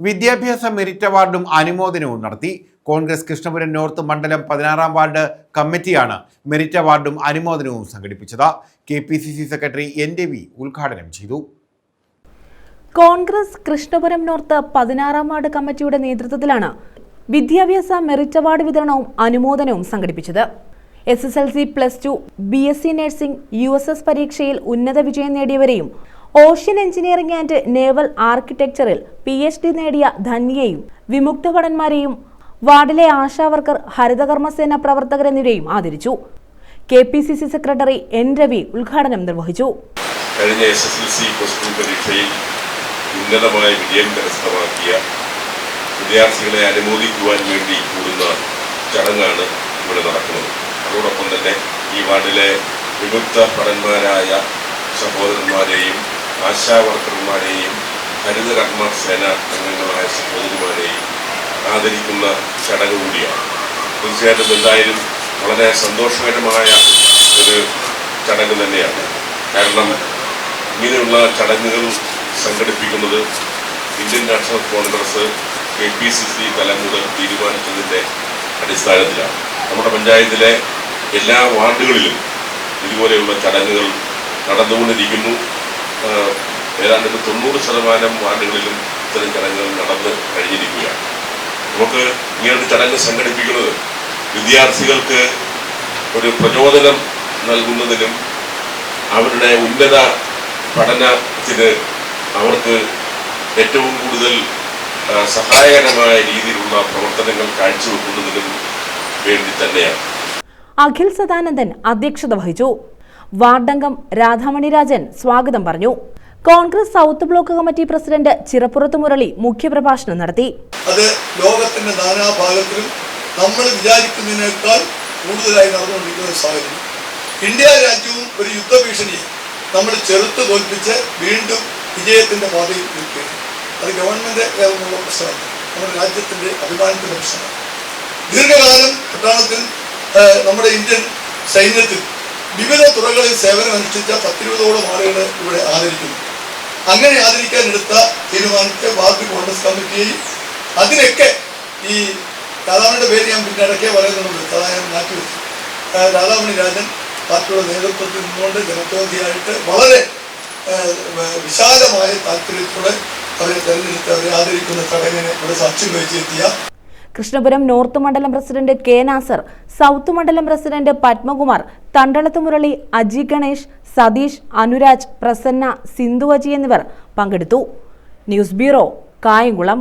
വിദ്യാഭ്യാസ മെറിറ്റ് അവാർഡും അനുമോദനവും നടത്തി. കോൺഗ്രസ് കൃഷ്ണപുരം നോർത്ത് മണ്ഡലം പതിനാറാം വാർഡ് കമ്മിറ്റിയാണ് മെറിറ്റ് അവാർഡും അനുമോദനവും സംഘടിപ്പിച്ചത്. K P C C secretary N Ravi ഉദ്ഘാടനം ചെയ്തു. കോൺഗ്രസ് കൃഷ്ണപുരം നോർത്ത് പതിനാറാം വാർഡ് കമ്മിറ്റിയുടെ നേതൃത്വത്തിലാണ് വിദ്യാഭ്യാസ മെറിറ്റ് അവാർഡ് വിതരണവും അനുമോദനവും സംഘടിപ്പിച്ചത്. S S L C plus two B S C nursing U S S പരീക്ഷയിൽ ഉന്നത വിജയം നേടിയവരെയും ഓഷ്യൻ എഞ്ചിനീയറിംഗ് ആൻഡ് നേവൽ ആർക്കിടെക്ചറിൽ പി എച്ച് ഡി നേടിയ ധന്യയെയും വിമുക്ത ഭടന്മാരെയും വാർഡിലെ ആശാവർക്കർ ഹരിതകർമ്മസേന പ്രവർത്തകർ എന്നിവരെയും ആദരിച്ചു. K P C C secretary N Ravi ഉദ്ഘാടനം നിർവഹിച്ചു. കഴിഞ്ഞ S S L C plus two പരീക്ഷയിൽ ഉന്നതമായ വിജയം കരസ്ഥമാക്കിയ വിദ്യാർത്ഥികളെ അനുമോദിക്കുവാൻ വേണ്ടി കൂടുന്ന ചടങ്ങാണ് ഇവിടെ നടക്കുന്നത്. അതോടൊപ്പം തന്നെ ഈ വാർഡിലെ വിമുക്ത ഭടന്മാരായ സഹോദരന്മാരെയും ആശാവർക്കർമാരെയും ഹരിതകർമ്മ സേന അംഗങ്ങളായ സഹോദരിമാരെയും ആദരിക്കുന്ന ചടങ്ങ് കൂടിയാണ്. തീർച്ചയായിട്ടും എന്തായാലും വളരെ സന്തോഷകരമായ ഒരു ചടങ്ങ് തന്നെയാണ്. കാരണം ഇങ്ങനെയുള്ള ചടങ്ങുകൾ സംഘടിപ്പിക്കുന്നത് Indian National Congress K P C C തലം മുതൽ തീരുമാനിച്ചതിന്റെ അടിസ്ഥാനത്തിലാണ്. നമ്മുടെ പഞ്ചായത്തിലെ എല്ലാ വാർഡുകളിലും ഇതുപോലെയുള്ള ചടങ്ങുകൾ നടന്നുകൊണ്ടിരിക്കുന്നു. ഏതാണ്ട് തൊണ്ണൂറ് ശതമാനം വാർഡുകളിലും ഇത്തരം ചടങ്ങുകൾ നടന്ന് കഴിഞ്ഞിരിക്കുകയാണ്. നമുക്ക് ഇങ്ങനൊരു ചടങ്ങ് സംഘടിപ്പിക്കുന്നത് വിദ്യാർത്ഥികൾക്ക് ഒരു പ്രചോദനം നൽകുന്നതിനും അവരുടെ ഉന്നത പഠനത്തിന് അവർക്ക് ഏറ്റവും കൂടുതൽ സഹായകരമായ രീതിയിലുള്ള പ്രവർത്തനങ്ങൾ കാഴ്ചവെക്കുന്നതിനും വേണ്ടി തന്നെയാണ്. അഖിൽ സദാനന്ദൻ അധ്യക്ഷത വഹിച്ചു. വാർഡംഗം രാധാമണി രാജൻ സ്വാഗതം പറഞ്ഞു. Congress south block committee president Chirappurath Murali മുഖ്യപ്രഭാഷണം നടത്തി. അത് ലോകത്തിന്റെ നാനാഭാഗത്തിലും നമ്മൾ വിചാരിക്കുന്നതിനേക്കാൾ കൂടുതലായി നടന്നുകൊണ്ടിരിക്കുന്ന സാഹചര്യം. ഇന്ത്യ രാജ്യവും ഒരു യുദ്ധഭീഷണിയെ നമ്മൾ ചെറുത്ത് തോൽപ്പിച്ച് വീണ്ടും വിജയത്തിന്റെ പാതയിൽ നിൽക്കുകയാണ്. അത് ഗവൺമെന്റ് ഏതെന്നുള്ള പ്രശ്നമാണ് നമ്മുടെ രാജ്യത്തിന്റെ അഭിമാനത്തിന്റെ പ്രശ്നമാണ് ദീർഘകാലം പട്ടാളത്തിൽ നമ്മുടെ ഇന്ത്യൻ സൈന്യത്തിൽ വിവിധ തുറകളിൽ സേവനമനുഷ്ഠിച്ച പത്തിരുപതോളം ആളുകൾ ഇവിടെ ആദരിക്കുന്നു. അങ്ങനെ ആദരിക്കാൻ എടുത്ത തീരുമാനത്തെ വാർഡ് കോൺഗ്രസ് കമ്മിറ്റിയെയും അതിനൊക്കെ ഈ രാധാമണിയുടെ പേര് ഞാൻ പിന്നെ ഇടയ്ക്കേ പറയുന്നുണ്ട്. അതാ മാറ്റി മാറ്റിവെച്ചു രാധാമണി രാജൻ പാർട്ടിയുടെ നേതൃത്വത്തിൽ നിന്നുകൊണ്ട് ജനപ്രതിനിധിയായിട്ട് വളരെ വിശാലമായ താല്പര്യത്തോടെ അവരെ തെരഞ്ഞെടുത്ത് അവരെ ആദരിക്കുന്ന ചടങ്ങിനെ ഇവിടെ സാക്ഷ്യം വഹിച്ചെത്തിയ കൃഷ്ണപുരം നോർത്ത് മണ്ഡലം പ്രസിഡന്റ് കെ നാസർ സൗത്ത് മണ്ഡലം പ്രസിഡന്റ് പത്മകുമാർ തണ്ടളത്ത് മുരളി അജി ഗണേഷ് സതീഷ് അനുരാജ് പ്രസന്ന സിന്ധു അജി എന്നിവർ പങ്കെടുത്തു. News bureau Kayamkulam.